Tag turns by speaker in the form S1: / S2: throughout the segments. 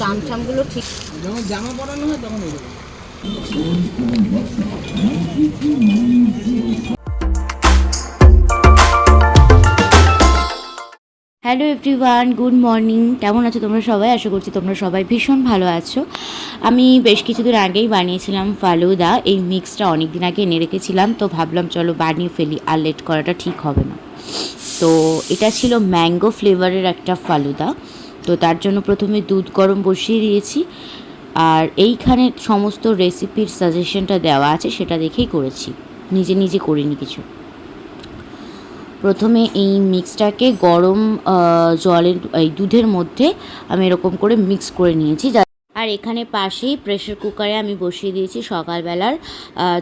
S1: চামচামগুলো ঠিক
S2: যখন জামা পরানো হয় তখন
S3: হ্যালো এভরিওয়ান গুড মর্নিং। কেমন আছো তোমরা সবাই? আশা করছি তোমরা সবাই ভীষণ ভালো আছো। আমি বেশ কিছুদিন আগেই বানিয়েছিলাম ফালুদা। এই মিক্সটা অনেক দিন আগে এনে রেখেছিলাম তো ভাবলাম চলো বানিয়ে ফেলি আর লেট করাটা ঠিক হবে না। তো এটা ছিল ম্যাঙ্গো ফ্লেভারের একটা ফালুদা। তো তার জন্য প্রথমে দুধ গরম বসিয়ে দিয়েছি। আর এইখানে সমস্ত রেসিপির সাজেশনটা দেওয়া আছে, সেটা দেখেই করেছি। নিজে নিজে করিনি কিছু। প্রথমে এই মিক্সটাকে গরম জলের, এই দুধের মধ্যে আমি এরকম করে মিক্স করে নিয়েছি এখানে পাশেই প্রেশার কুকারে আমি বসিয়ে দিয়েছি সকালবেলার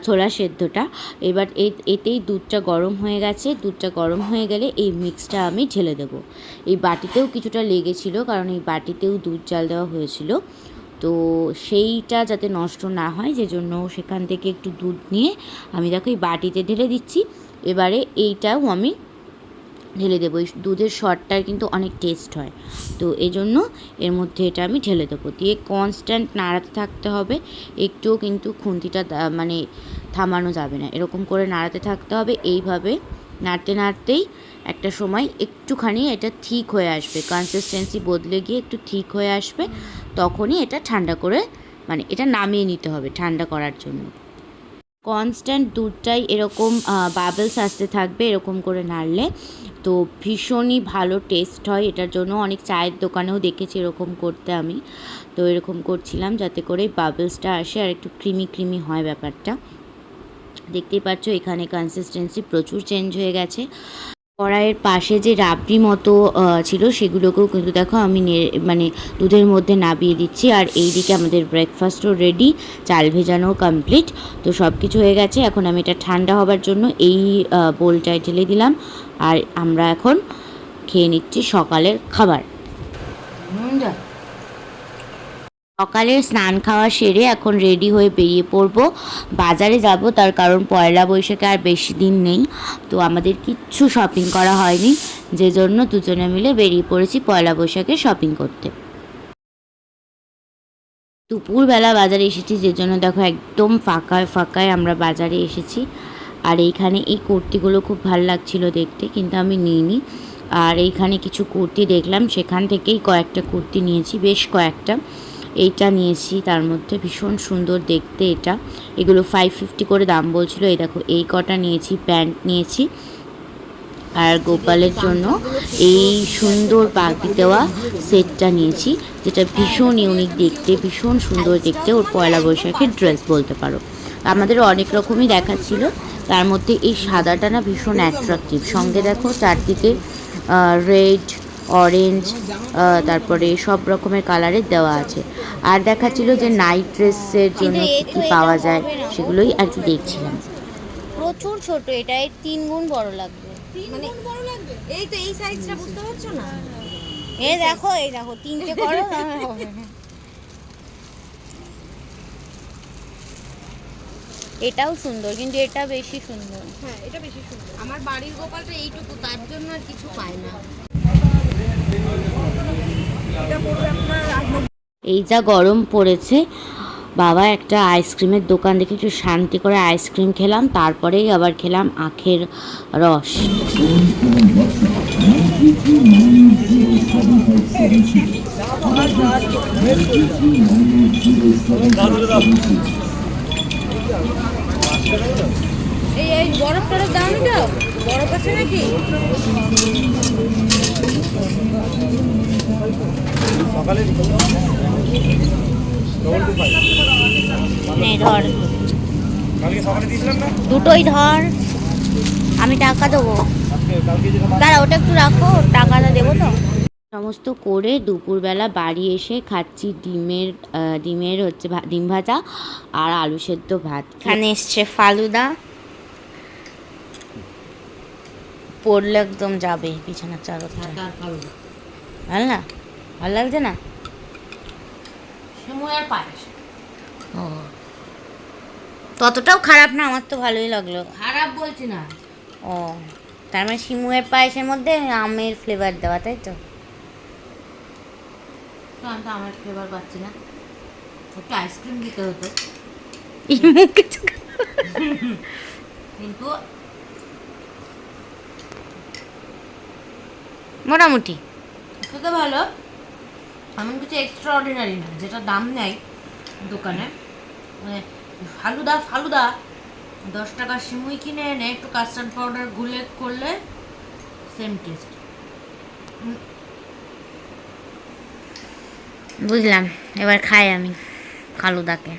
S3: ছোলা সেদ্ধটা। এবার এতেই দুধটা গরম হয়ে গেছে। দুধটা গরম হয়ে গেলে এই মিক্সটা আমি ঢেলে দেবো। এই বাটিতেও কিছুটা লেগেছিল, কারণ এই বাটিতেও দুধ জাল দেওয়া হয়েছিল। তো সেইটা যাতে নষ্ট না হয় যে জন্য সেখান থেকে একটু দুধ নিয়ে আমি দেখো এই বাটিতে ঢেলে দিচ্ছি। এবারে এইটাও আমি ঢেলে দেবো। এই দুধের শটটার কিন্তু অনেক টেস্ট হয়। তো এই জন্য এর মধ্যে এটা আমি ঢেলে দেবো। দিয়ে কনস্ট্যান্ট নাড়াতে থাকতে হবে। একটুও কিন্তু খুন্তিটা মানে থামানো যাবে না। এরকম করে নাড়াতে থাকতে হবে। এইভাবে নাড়তে নাড়তেই একটা সময় একটুখানি এটা ঠিক হয়ে আসবে। কনসিস্টেন্সি বদলে গিয়ে একটু ঠিক হয়ে আসবে। তখনই এটা ঠান্ডা করে মানে এটা নামিয়ে নিতে হবে ঠান্ডা করার জন্য। কনস্ট্যান্ট দুধটাই এরকম বাবলস আসতে থাকবে এরকম করে নাড়লে। তো ভীষণই ভালো টেস্ট হয়, এটার জন্য অনেক চায়ের দোকানেও দেখেছি এরকম করতে আমি। তো এরকম করছিলাম যাতে করে বাবলসটা আসে আর একটু ক্রিমি ক্রিমি হয় ব্যাপারটা। দেখতেই পাচ্ছ এখানে কনসিস্টেন্সি প্রচুর চেঞ্জ হয়ে গেছে। কড়াইয়ের পাশে যে রাবড়ি মতো ছিল সেগুলোকেও কিন্তু দেখো আমি মানে দুধের মধ্যে নাবিয়ে দিচ্ছি। আর এই দিকে আমাদের ব্রেকফাস্টও রেডি চাল ভেজানো কমপ্লিট তো সব কিছু হয়ে গেছে। এখন আমি এটা ঠান্ডা হবার জন্য এই বোলটায় ঢেলে দিলাম। আর আমরা এখন খেয়ে নিচ্ছি সকালের খাবার। সকালের স্নান খাওয়া সেরে এখন রেডি হয়ে বেরিয়ে পড়ব। বাজারে যাব, তার কারণ পয়লা বৈশাখে আর বেশি দিন নেই। তো আমাদের কিচ্ছু শপিং করা হয়নি। যে জন্য দুজনে মিলে বেরিয়ে পড়েছি পয়লা বৈশাখে শপিং করতে। দুপুরবেলা বাজারে এসেছি, যে জন্য দেখো একদম ফাঁকায় ফাঁকায় আমরা বাজারে এসেছি। আর এইখানে এই কুর্তিগুলো খুব ভালো লাগছিল দেখতে, কিন্তু আমি নিইনি। আর এইখানে কিছু কুর্তি দেখলাম, সেখান থেকেই কয়েকটা কুর্তি নিয়েছি, বেশ কয়েকটা। এইটা নিয়েছি, তার মধ্যে ভীষণ সুন্দর দেখতে এটা। এগুলো ফাইভ ফিফটি করে দাম বলছিল। এই দেখো, এই কটা নিয়েছি, প্যান্ট নিয়েছি। আর গোপালের জন্য এই সুন্দর পাখি দেওয়া সেটটা নিয়েছি, যেটা ভীষণ ইউনিক দেখতে, ভীষণ সুন্দর দেখতে। ওর পয়লা বৈশাখের ড্রেস বলতে পারো। আমাদের অনেক রকমই দেখাচ্ছিল। তার মধ্যে এই সাদাটা না ভীষণ অ্যাট্রাকটিভ সঙ্গে দেখো চারদিকে রেড অরেঞ্জ তারপরে সব রকমের কালারের দেওয়া আছে। আর দেখাচ্ছিল যে নাইট ড্রেসের জন্য কী কী পাওয়া যায় সেগুলোই আর কি দেখছিলাম।
S1: প্রচুর ছোট এটা এর তিন গুণ বড় লাগবে।
S4: মানে বড় লাগবে? এই তো এই সাইজটা বুঝতে পারছ না?
S1: এ দেখো এই দেখো তিনটে করো হবে। এটাও সুন্দর কিন্তু এটা বেশি সুন্দর।
S4: হ্যাঁ এটা বেশি সুন্দর। আমার বাড়ির গোপালটা এইটুকু তার জন্য আর কিছু পায় না এটা পড়বে আপনার আট
S3: এই যা গরম পড়েছে, বাবা একটা আইসক্রিমের দোকান দেখে একটু শান্তি করে আইসক্রিম খেলাম, তারপরেই আবার খেলাম আখের রস।
S4: এই বরফ টরফ দাও তো বরফ আছে নাকি?
S3: ধর। দুটোই ধর। আমি টাকা দেবো। দাঁড়া ওটা একটু রাখো টাকাটা দেবো তো। সমস্ত করে দুপুরবেলা বাড়ি এসে খাচ্ছি ডিমের ডিমের হচ্ছে ডিম ভাজা আর আলু সেদ্ধ ভাত। এখানে এসছে ফালুদা। পড়লে একদম যাবে বিছানার চাদরটা ভালো না? ভালো লাগছে না? ও। ততটাও খারাপ না আমার তো ভালোই লাগল।
S1: খারাপ বলছি না।
S3: ও তার মানে শিমুয়ের পায়েসের মধ্যে আমের ফ্লেভার দেওয়া তাই তো?
S4: আমি তো আমার ফ্লেভার পাচ্ছি না। একটু আইসক্রিম দিতে হতো। কিন্তু
S3: মোটামুটি।
S4: খেতে ভালো। এমন কিছু এক্সট্রা অর্ডিনারি না, যেটা দাম নেয় দোকানে। মানে ফালুদা ফালুদা, দশ টাকা সিমুই কিনে এনে একটু কাস্টার্ড পাউডার গুলে করলে সেম টেস্ট
S3: বুঝলাম, এবার খাই আমি ফালুদাকে।